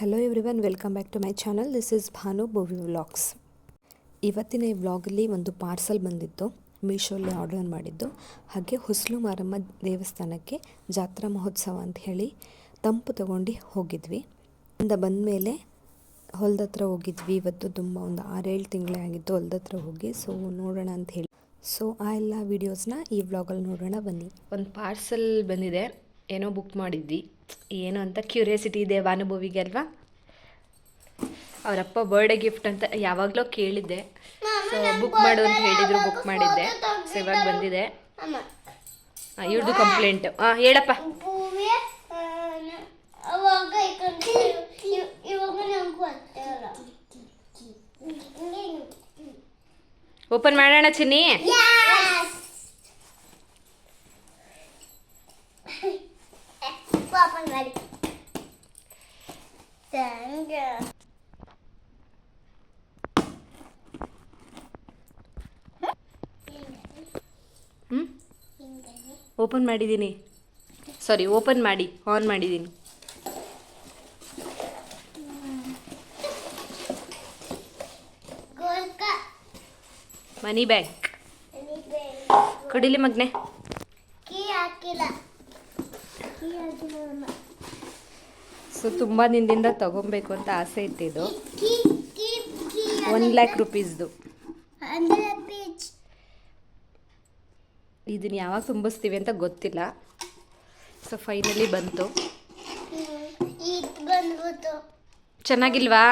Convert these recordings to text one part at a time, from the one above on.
Hello everyone welcome back to my channel this is Bhanu Bovi vlogs ಇವತ್ತಿನ ಈ ವ್ಲಾಗಲ್ಲಿ ಒಂದು ಪಾರ್ಸಲ್ ಬಂದಿತ್ತು. ಮೀಶೋಲ್ಲಿ ಆರ್ಡರ್ ಮಾಡಿದ್ದು. ಹಾಗೆ ಹುಸ್ಲು ಮಾರಮ್ಮ ದೇವಸ್ಥಾನಕ್ಕೆ ಜಾತ್ರಾ ಮಹೋತ್ಸವ ಅಂತ ಹೇಳಿ ತಂಪು ತಗೊಂಡು ಹೋಗಿದ್ವಿ. ಇಂದ ಬಂದಮೇಲೆ ಹೊಲ್ದ ಹತ್ರ ಹೋಗಿದ್ವಿ. ಇವತ್ತು ತುಂಬ ಒಂದು ಆರೇಳು ತಿಂಗಳೇ ಆಗಿತ್ತು ಹೊಲ್ದ ಹತ್ರ ಹೋಗಿ. ಸೊ ನೋಡೋಣ ಅಂತ ಹೇಳಿ. ಸೊ ಆ ಎಲ್ಲ ವೀಡಿಯೋಸ್ನ ಈ ವ್ಲಾಗಲ್ಲಿ ನೋಡೋಣ ಬನ್ನಿ. ಒಂದು ಪಾರ್ಸಲ್ ಬಂದಿದೆ. ಏನೋ ಬುಕ್ ಮಾಡಿದ್ವಿ. ಏನು ಅಂತ ಕ್ಯೂರಿಯಾಸಿಟಿ ಇದೆ ಅನುಭವಿಗೆ ಅಲ್ವಾ? ಅವರಪ್ಪ ಬರ್ಡೇ ಗಿಫ್ಟ್ ಅಂತ ಯಾವಾಗಲೋ ಕೇಳಿದ್ದೆ. ಸೊ ಬುಕ್ ಮಾಡು ಅಂತ ಹೇಳಿದ್ರು ಬುಕ್ ಮಾಡಿದ್ದೆ. ಸೊ ಇವಾಗ ಬಂದಿದೆ. ಇವ್ರದ್ದು ಕಂಪ್ಲೇಂಟ್ ಹಾಂ ಹೇಳಪ್ಪ. ಓಪನ್ ಮಾಡೋಣ ಚಿನ್ನಿ? ಓಪನ್ ಮಾಡಿದ್ದೀನಿ. ಸಾರಿ ಓಪನ್ ಮಾಡಿ ಆನ್ ಮಾಡಿದ್ದೀನಿ. ಮನಿ ಬ್ಯಾಂಕ್ ಕಡಿಲಿ ಮಗ್ನೆ. ಸೊ ತುಂಬ ನಿಂದಿಂದ ತಗೊಬೇಕು ಅಂತ ಆಸೆ ಕೀ ಒನ್ ಲ್ಯಾಕ್ ರುಪೀಸ್ದು ಇದನ್ನ ಯಾವಾಗ ತುಂಬಿಸ್ತೀವಿ ಅಂತ ಗೊತ್ತಿಲ್ಲ. ಸೊ ಫೈನಲಿ ಬಂತು. ಚೆನ್ನಾಗಿಲ್ವಾ?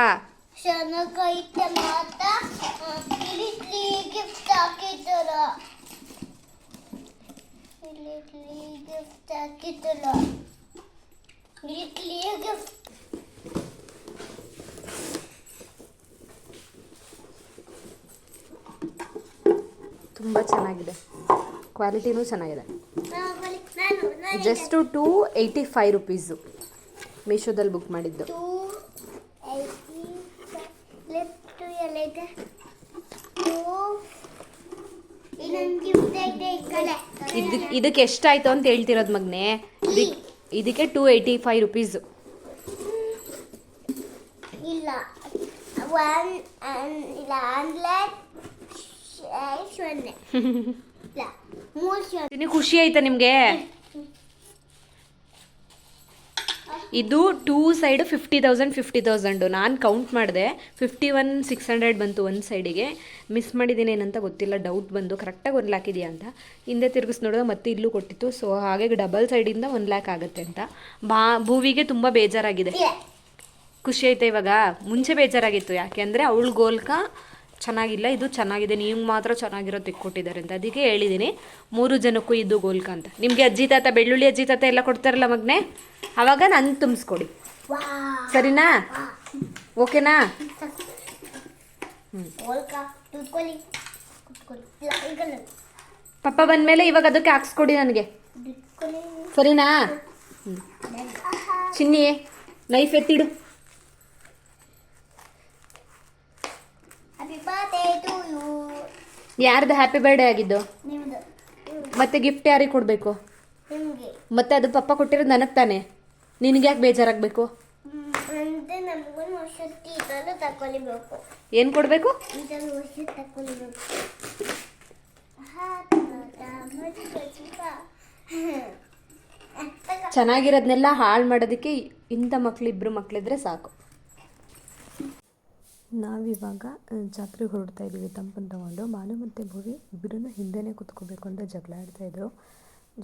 ತುಂಬ ಚೆನ್ನಾಗಿದೆ. ಕ್ವಾಲಿಟಿನೂ ಚೆನ್ನಾಗಿದೆ. ನಾನು ನಾನು just two eighty five rupees ಮೀಶೋದಲ್ಲಿ ಬುಕ್ ಮಾಡಿದ್ದು. ಇದೆ. ಇದಕ್ಕೆ ಎಷ್ಟಾಯ್ತು ಅಂತ ಹೇಳ್ತಿರೋದು ಮಗ್ನೆ? ಇದಕ್ಕೆ ಟೂ ಏಯ್ಟಿ ಫೈವ್ ರುಪೀಸು ಇಲ್ಲ ಇಲ್ಲ. ಇದನ್ನ ಖುಷಿ ಆಯ್ತಾ ನಿಮಗೆ? ಇದು two side fifty thousand fifty thousand ನಾನು ಕೌಂಟ್ ಮಾಡಿದೆ. ಫಿಫ್ಟಿ ಒನ್ ಸಿಕ್ಸ್ ಹಂಡ್ರೆಡ್ ಬಂತು ಒಂದು ಸೈಡಿಗೆ ಮಿಸ್ ಮಾಡಿದ್ದೀನಿ ಏನಂತ ಗೊತ್ತಿಲ್ಲ ಡೌಟ್ ಬಂದು. ಕರೆಕ್ಟಾಗಿ ಒಂದು ಲ್ಯಾಕ್ ಇದೆಯಾ ಅಂತ. ಹಿಂದೆ ತಿರುಗಿಸ್ ನೋಡಿದ್ರೆ ಮತ್ತೆ ಇಲ್ಲೂ ಕೊಟ್ಟಿತ್ತು. ಸೊ ಹಾಗೆ ಡಬಲ್ ಸೈಡಿಂದ ಒಂದು ಲ್ಯಾಕ್ ಆಗುತ್ತೆ ಅಂತ. ಬಾ ಭೂವಿಗೆ ತುಂಬ ಬೇಜಾರಾಗಿದೆ. ಖುಷಿ ಆಯ್ತಾ ಇವಾಗ? ಮುಂಚೆ ಬೇಜಾರಾಗಿತ್ತು. ಯಾಕೆಂದರೆ ಅವಳು ಗೋಲ್ಕ ಚೆನ್ನಾಗಿಲ್ಲ, ಇದು ಚೆನ್ನಾಗಿದೆ, ನೀವು ಮಾತ್ರ ಚೆನ್ನಾಗಿರೋ ತೆಕ್ಕೊಟ್ಟಿದ್ದಾರೆ ಅಂತ ಅದಕ್ಕೆ ಹೇಳಿದ್ದೀನಿ ಮೂರು ಜನಕ್ಕೂ ಇದು ಗೋಲ್ಕ ಅಂತ. ನಿಮಗೆ ಅಜ್ಜಿ ತಾತ, ಬೆಳ್ಳುಳ್ಳಿ ಅಜ್ಜಿ ತಾತ ಎಲ್ಲ ಕೊಡ್ತಾರಲ್ಲ ಮಗನೆ? ಆವಾಗ ನಾನು ತುಂಬಿಸ್ಕೊಡಿ. ಸರಿನಾ? ಓಕೆನಾ? ಪಪ್ಪ ಬಂದಮೇಲೆ ಇವಾಗ ಅದಕ್ಕೆ ಹಾಕ್ಸ್ಕೊಡಿ ನನಗೆ. ಸರಿನಾ? ಚಿನ್ನಿ ನೈಫ್ ಎತ್ತಿಡು ಹ್ಯಾಪಿ ಬರ್ತ್ಡೇ ಟು ಯು ಯಾರ್ದು ಹ್ಯಾಪಿ ಬರ್ಡೇ ಆಗಿದ್ದು? ನಿಮ್ದು? ಮತ್ತೆ ಗಿಫ್ಟ್ ಯಾರಿಗೆ ಕೊಡಬೇಕು? ನಿಮಗೆ. ಮತ್ತೆ ಅದು ಪಪ್ಪ ಕೊಟ್ಟಿರೋದು ನನಗೆ ತಾನೆ? ನಿನಗೆ ಯಾಕೆ ಬೇಜಾರಾಗಬೇಕು? ಏನ್ ಇದನ್ನು ತಗೊಳ್ಬೇಕು ಏನು ಕೊಡಬೇಕು? ಇದನ್ನು ವರ್ಷ ತಗೊಳ್ಬೇಕು ಚೆನ್ನಾಗಿರೋದನ್ನೆಲ್ಲ ಹಾಳು ಮಾಡೋದಕ್ಕೆ ಇಂಥ ಮಕ್ಳು ಇಬ್ಬರು ಮಕ್ಳಿದ್ರೆ ಸಾಕು. ನಾವಿವಾಗ ಜಾತ್ರೆ ಜಾತ್ರೆಗೆ ಹೊರಡ್ತಾ ಇದ್ದೀವಿ ತಂಪನ್ನು ತಗೊಂಡು ಭಾನು ಮತ್ತು ಭುವಿ ಇಬ್ಬರೂ ಹಿಂದೆಯೇ ಕೂತ್ಕೋಬೇಕು ಅಂತ ಜಗಳ ಆಡ್ತಾಯಿದ್ರು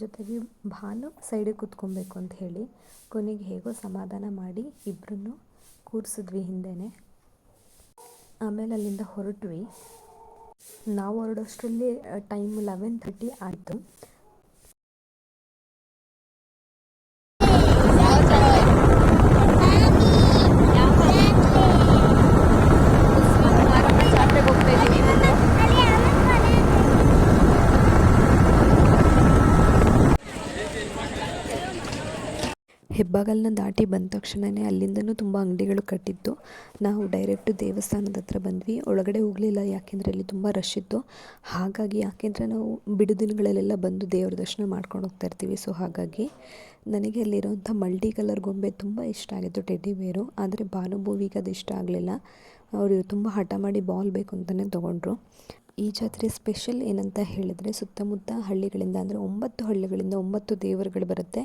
ಜೊತೆಗೆ ಭಾನು ಸೈಡಿಗೆ ಕೂತ್ಕೊಬೇಕು ಅಂತ ಹೇಳಿ ಕೊನೆಗೆ ಹೇಗೋ ಸಮಾಧಾನ ಮಾಡಿ ಇಬ್ಬರನ್ನು ಕೂರಿಸಿದ್ವಿ ಹಿಂದೆಯೇ ಆಮೇಲೆ ಅಲ್ಲಿಂದ ಹೊರಟ್ವಿ. ನಾವು ಹೊರಡೋಷ್ಟರಲ್ಲಿ ಟೈಮ್ ಲೆವೆನ್ ಥರ್ಟಿ ಆಯಿತು. ಹೆಬ್ಬಾಗಲನ್ನ ದಾಟಿ ಬಂದ ತಕ್ಷಣವೇ ಅಲ್ಲಿಂದನೂ ತುಂಬ ಅಂಗಡಿಗಳು ಕಟ್ಟಿತ್ತು. ನಾವು ಡೈರೆಕ್ಟು ದೇವಸ್ಥಾನದ ಹತ್ರ ಬಂದ್ವಿ. ಒಳಗಡೆ ಹೋಗಲಿಲ್ಲ, ಯಾಕೆಂದರೆ ಅಲ್ಲಿ ತುಂಬ ರಶ್ ಇತ್ತು. ಹಾಗಾಗಿ ಯಾಕೆಂದರೆ ನಾವು ಬಿಡುದಿನಗಳಲ್ಲೆಲ್ಲ ಬಂದು ದೇವ್ರ ದರ್ಶನ ಮಾಡ್ಕೊಂಡು ಹೋಗ್ತಾ ಇರ್ತೀವಿ. ಸೊ ಹಾಗಾಗಿ ನನಗೆ ಅಲ್ಲಿರುವಂಥ ಮಲ್ಟಿ ಕಲರ್ ಗೊಂಬೆ ತುಂಬ ಇಷ್ಟ ಆಗಿತ್ತು ಟೆಡ್ಡಿ ಬೇರು ಆದರೆ ಭಾನುಭೂವಿಗೆ ಅದು ಇಷ್ಟ ಆಗಲಿಲ್ಲ. ಅವರು ತುಂಬ ಹಠ ಮಾಡಿ ಬಾಲ್ ಬೇಕು ಅಂತಲೇ ತೊಗೊಂಡ್ರು. ಈ ಜಾತ್ರೆ ಸ್ಪೆಷಲ್ ಏನಂತ ಹೇಳಿದರೆ ಸುತ್ತಮುತ್ತ ಹಳ್ಳಿಗಳಿಂದ ಅಂದರೆ ಒಂಬತ್ತು ಹಳ್ಳಿಗಳಿಂದ ಒಂಬತ್ತು ದೇವರುಗಳು ಬರುತ್ತೆ.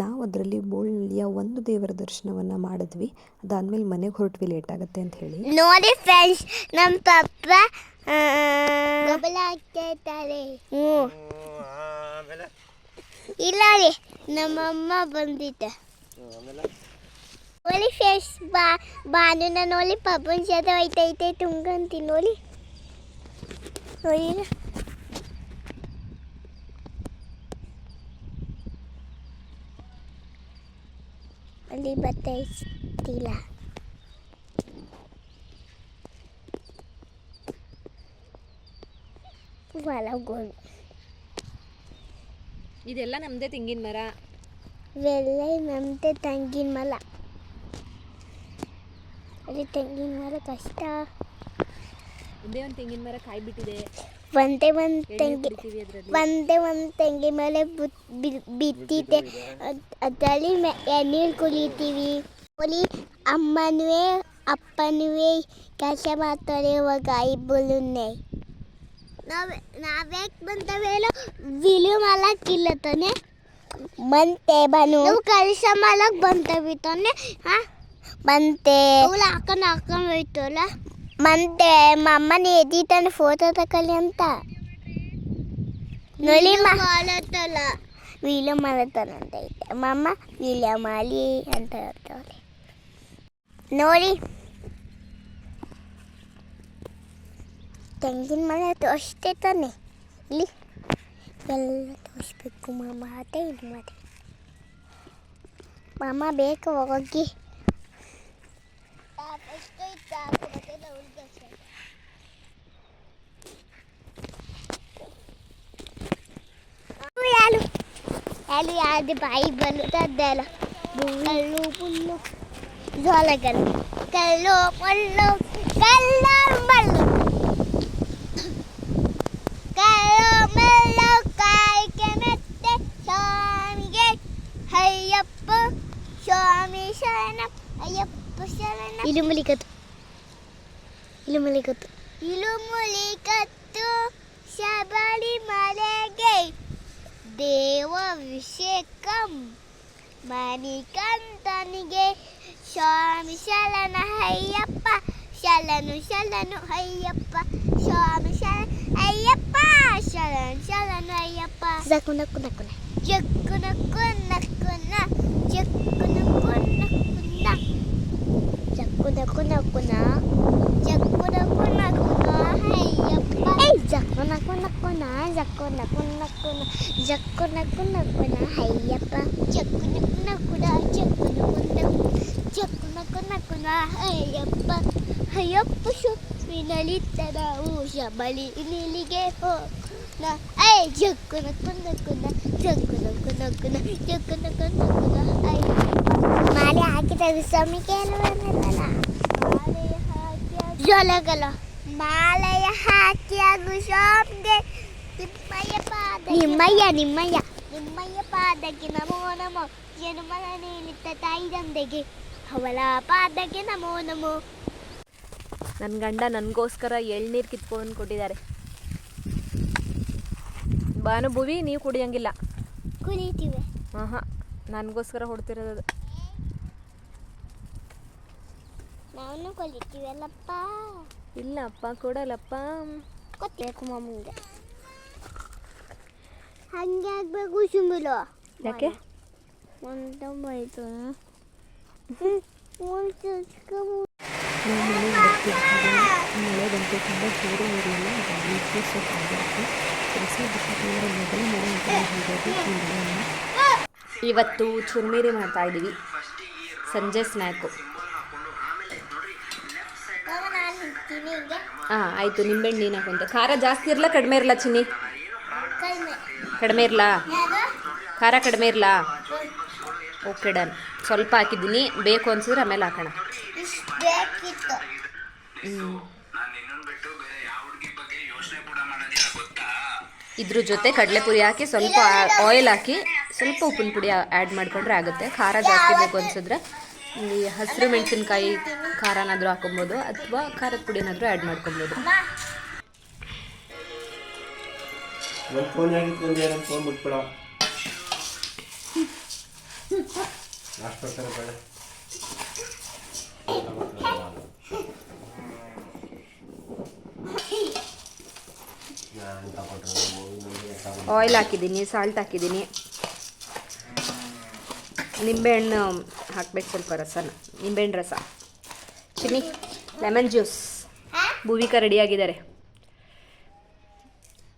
ನಾವು ಅದರಲ್ಲಿ ಬೋಳ್ನಳ್ಳಿಯ ಒಂದು ದೇವರ ದರ್ಶನವನ್ನು ಮಾಡಿದ್ವಿ. ಅದಾದಮೇಲೆ ಮನೆಗೆ ಹೊರಟ್ವಿ ಲೇಟ್ ಆಗುತ್ತೆ ಅಂತ ಹೇಳಿ. ನೋಡಿ ಫ್ರೆಂಡ್ಸ್ ನಮ್ಮ ಪಪ್ಪ ಇಲ್ಲ ರೀ ನಮ್ಮಮ್ಮ ಬಂದಿದ್ದೆ. ನೋಡಿ ಫ್ರೆಂಡ್ಸ್ ಬಾ ಬಾನುನ ನೋಡಿ ಪಪ್ಪನ ಜೊತೆ ಹೋಯ್ತೈತೆ ತುಂಗಂತೀನಿ ನೋಡಿ ನೋಡಿ ಅಲ್ಲಿ ಬತ್ತೈತಿಲ್ಲ ಒಳಗೋದು ಇದೆಲ್ಲ ನಮ್ಮದೇ ತೆಂಗಿನ ಮರ ಇವೆಲ್ಲ ನಮ್ಮದೇ ತೆಂಗಿನ ಮರ ಅಲ್ಲಿ ತೆಂಗಿನ ಮರ ಕಷ್ಟ. ಒಂದೇ ಒಂದು ತೆಂಗಿನ ಮರ ಕಾಯಿ ಬಿಟ್ಟಿದೆ ಒಂದೇ ಒಂದು ತೆಂಗಿ ಕುಡಿತೀವಿ ಅದರಲ್ಲಿ. ಒಂದೇ ಒಂದು ತೆಂಗಿನ ಮೇಲೆ ಬುತ್- ಬಿ- ಬಿತ್ತಿದೆ ಅದ್- ಅದರಲ್ಲಿ ಮೆ- ಎಣ್ಣೀರು ಕುಲಿತೀವಿ ಒಲಿ ಅಮ್ಮನುವೆ ಅಪ್ಪನುವೆ ಕೆಲಸ ಮಾಡ್ತಾರೆ ಇವಾಗ ಇಬ್ಬರನ್ನೇ ನಾವ್ ನಾವ್ಯಾಕೆ ಬಂದವೇಳೋ ವಿಲು ಮಾಡಕ್ಕಿಲ್ಲ ತಾನೆ. ಬಂತೆ ಬನು. ನಾವು ಕೆಲಸ ಮಾಡಕ್ ಬಂತವಿ ತಾನೆ. ಹಾ? ಬಂತೆ ಅವಳು ಅಕ್ಕನ ಹಾಕೊಂಡು ಹೋಯ್ತಲ್ಲ? ಮತ್ತೆ ಮಮ್ಮನ ಎದ್ದಿತಾನೆ ಫೋಟೋ ತಕೊಳ್ಳಿ ಅಂತ. ನೋಡಿ ಮಾಡತ್ತಲ್ಲ ವೀಲ ಮಾಡತ್ತಾನ ಅಂತ ಐತೆ. ಮಮ್ಮ ವೀಲ ಮಾಲಿ ಅಂತ ಹೇಳ್ತಾವ್ರೆ. ನೋಡಿ. ತೆಂಗಿನ ಮನೆ ತೋರಿಸ್ತೇ ತಾನೆ. ಇಲ್ಲಿ. ಎಲ್ಲ ತೋರಿಸ್ಬೇಕು ಮಾಮ ಅದೇ ಇದು ಮಾಡಿ ಮಾಮ ಬೇಕು ಹೋಗಿ. आलू आज भाई बनता दिला बुल्लू बुल्लू झाला कर कल्लो पल्लो कल्लो मल्लो कल्लो मल्लो काय के मेते स्वामी गे हयप्प स्वामी शरणम अयप्प शरणम इरुमलिकत ಇಳುಮುಲಿ ಕತ್ತು ಶಬರಿ ಮಲೆಗೆ ದೇವಾಭಿಷೇಕಂ ಮಣಿಕಂಠನಿಗೆ ಸ್ವಾಮಿ ಶರಣ ಅಯ್ಯಪ್ಪ ಶರಣು ಶರಣು ಅಯ್ಯಪ್ಪ ಸ್ವಾಮಿ ಶರಣ ಅಯ್ಯಪ್ಪ ಶರಣು ಶರಣು ಅಯ್ಯಪ್ಪ ಜಕ್ಕು ನಕ್ಕು ನಕ್ಕುನ ಜಕ್ಕು ನಕ್ಕು ನಕ್ಕುನ ಸುಪ್ಪಿನಲಿತ್ತರವು ಶಬಳಿ ನಿಲಿಗೆ ಹೋನ ಐ ಜಕ್ಕು ನಕ್ಕು ನಕ್ಕುನ ಜಕ್ಕು ನಕ್ಕು ನಕ್ಕುನ ಜಕ್ಕು ನಕ್ಕು ನಕ್ಕುನ ಅಯ್ಯಪ್ಪ ಮಾಲೆ ಹಾಕಿದ ಸ್ವಾಮಿ ಕೇಳುವಲ್ಲ ಜೊಲಗಲ ಮಾಲೆಯ ಹಾಕಿಯಾಗು ಸ್ವಾಮಿಗೆ ನಿಮ್ಮಯ್ಯ ಪಾದ ನಿಮ್ಮಯ್ಯ ನಿಮ್ಮಯ್ಯ ನಿಮ್ಮಯ್ಯ ಪಾದಕ್ಕೆ ನಮೋ ನಮೋ ಜನುಮನ ನೀಲಿತ್ತ ತಾಯಿ ತಂದೆಗೆ ಅವಳ ಪಾದಕ್ಕೆ ನಮೋ ನಮೋ ನನ್ನ ಗಂಡ ನನಗೋಸ್ಕರ ಎಳ್ನೀರು ಕಿತ್ಕೊಂಡು ಕೊಟ್ಟಿದ್ದಾರೆ. ಭಾನುಭೂವಿ ನೀವು ಕುಡಿಯಂಗಿಲ್ಲ. ಕುಡಿತೀವಿ. ಹಾಂ ಹಾಂ ನನಗೋಸ್ಕರ ಹೊಡ್ತಿರೋದು ನಾನು ಕುಳಿತೀವಲ್ಲಪ್ಪ ಇಲ್ಲ ಅಪ್ಪ ಕೊಡಲ್ಲಪ್ಪ. ಕೊತ್ತಬೇಕು ಮಮ್ಮಿಗೆ ಹಂಗೆ ಆಗಬೇಕು ಸುಮ್ಮಲು ಯಾಕೆ? ಒಂದು ಹೋಯ್ತು ಬರ್ತಿದ್ದಾಗ ಮಳೆ ಬಂತು ತುಂಬ ಜೋರು ಇರಲಿಲ್ಲ. ಹಾಗಾಗಿ ಕೆಲಸ ಇವತ್ತು ಚುರ್ಮೀರಿ ಮಾಡ್ತಾ ಇದ್ದೀವಿ. ಸಂಜೆ ಸ್ನ್ಯಾಕು. ಹಾಂ, ಆಯಿತು. ನಿಂಬೆಹಣ್ಣು ಹಾಕೊಂತೆ ಖಾರ ಜಾಸ್ತಿ ಇರಲ್ಲ ಕಡಿಮೆ ಇರಲ್ಲ ಚಿನ್ನಿ? ಕಡಿಮೆ ಇರಲ್ಲ ಖಾರ ಕಡಿಮೆ ಇರಲ್ಲ ಓಕೆ, ಡನ್. ಸ್ವಲ್ಪ ಹಾಕಿದ್ದೀನಿ. ಬೇಕು ಅನ್ಸಿದ್ರೆ ಆಮೇಲೆ ಹಾಕೋಣ. ಇಷ್ಟು ಬೇಕಿತ್ತು. ಇದ್ರ ಜೊತೆ ಕಡಲೆಪುರಿ ಹಾಕಿ ಸ್ವಲ್ಪ ಆಯಿಲ್ ಹಾಕಿ ಸ್ವಲ್ಪ ಉಪ್ಪಿನ ಪುಡಿ ಆ್ಯಡ್ ಮಾಡಿಕೊಂಡ್ರೆ ಆಗುತ್ತೆ. ಖಾರ ಜಾಸ್ತಿ ಬೇಕು ಅನ್ಸಿದ್ರೆ. ಈ ಹಸಿರು ಮೆಣಸಿನ್ಕಾಯಿ ಖಾರನಾದರೂ ಹಾಕೊಬೋದು ಅಥವಾ ಖಾರದ ಪುಡಿನಾದರೂ ಆ್ಯಡ್ ಮಾಡ್ಕೊಬೋದು. ಫೋನ್ ಫೋನ್ ಬೇಡ ಆಯಿಲ್ ಹಾಕಿದ್ದೀನಿ ಸಾಲ್ಟ್ ಹಾಕಿದ್ದೀನಿ ನಿಂಬೆಹಣ್ಣು ಹಾಕ್ಬೇಕು ಸ್ವಲ್ಪ ರಸನ ನಿಂಬೆಹಣ್ಣು ರಸ ಚಿನ್ನಿ ಲೆಮನ್ ಜ್ಯೂಸ್ ಭೂವಿಕಾ ರೆಡಿಯಾಗಿದ್ದಾರೆ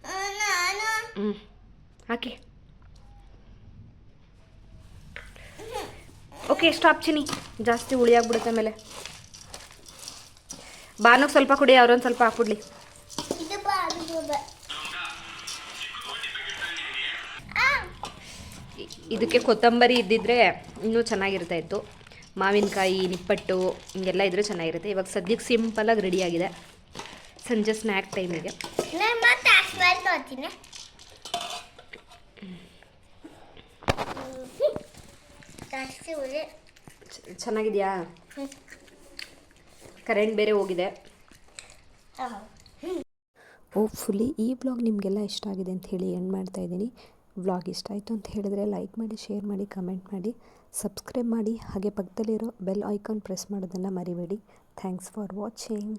ನಾನು ಹ್ಞೂ ಹಾಕಿ ಓಕೆ ಎಷ್ಟು ಚಿನಿ ಜಾಸ್ತಿ ಹುಳಿ ಆಗ್ಬಿಡುತ್ತೆ ಆಮೇಲೆ. ಬಾನು ಸ್ವಲ್ಪ ಕುಡಿ ಅವ್ರೊಂದು ಸ್ವಲ್ಪ ಹಾಕ್ಬಿಡ್ಲಿ. ಇದಕ್ಕೆ ಕೊತ್ತಂಬರಿ ಇದ್ದಿದ್ರೆ ಇನ್ನೂ ಚೆನ್ನಾಗಿರ್ತಾ ಇತ್ತು ಮಾವಿನಕಾಯಿ ನಿಪ್ಪಟ್ಟು ಹಿಂಗೆಲ್ಲ ಇದ್ರೆ ಚೆನ್ನಾಗಿರುತ್ತೆ. ಇವಾಗ ಸದ್ಯಕ್ಕೆ ಸಿಂಪಲಾಗಿ ರೆಡಿಯಾಗಿದೆ ಸಂಜೆ ಸ್ನ್ಯಾಕ್ ಟೈಮಿಗೆ ನಾನು ಮತ್ತೆ ಅಷ್ಟು ತೋತೀನಿ ಜಾಸ್ತಿ ಉಳಿ ಚ- ಚೆನ್ನಾಗಿದೆಯಾ? ಕರೆಂಟ್ ಬೇರೆ ಹೋಗಿದೆ. ಹೋಪ್ಫುಲಿ ಈ ಬ್ಲಾಗ್ ನಿಮಗೆಲ್ಲ ಇಷ್ಟ ಆಗಿದೆ ಅಂತ ಹೇಳಿ ಎಂಡ್ ಮಾಡ್ತಾ ಇದ್ದೀನಿ. ವ್ಲಾಗ್ ಇಷ್ಟ ಆಯಿತು ಅಂತ ಹೇಳಿದ್ರೆ ಲೈಕ್ ಮಾಡಿ ಶೇರ್ ಮಾಡಿ ಕಮೆಂಟ್ ಮಾಡಿ ಸಬ್ಸ್ಕ್ರೈಬ್ ಮಾಡಿ. ಹಾಗೆ ಪಕ್ಕದಲ್ಲಿರೋ ಬೆಲ್ ಐಕಾನ್ ಪ್ರೆಸ್ ಮಾಡೋದನ್ನು ಮರಿಬೇಡಿ. Thanks for watching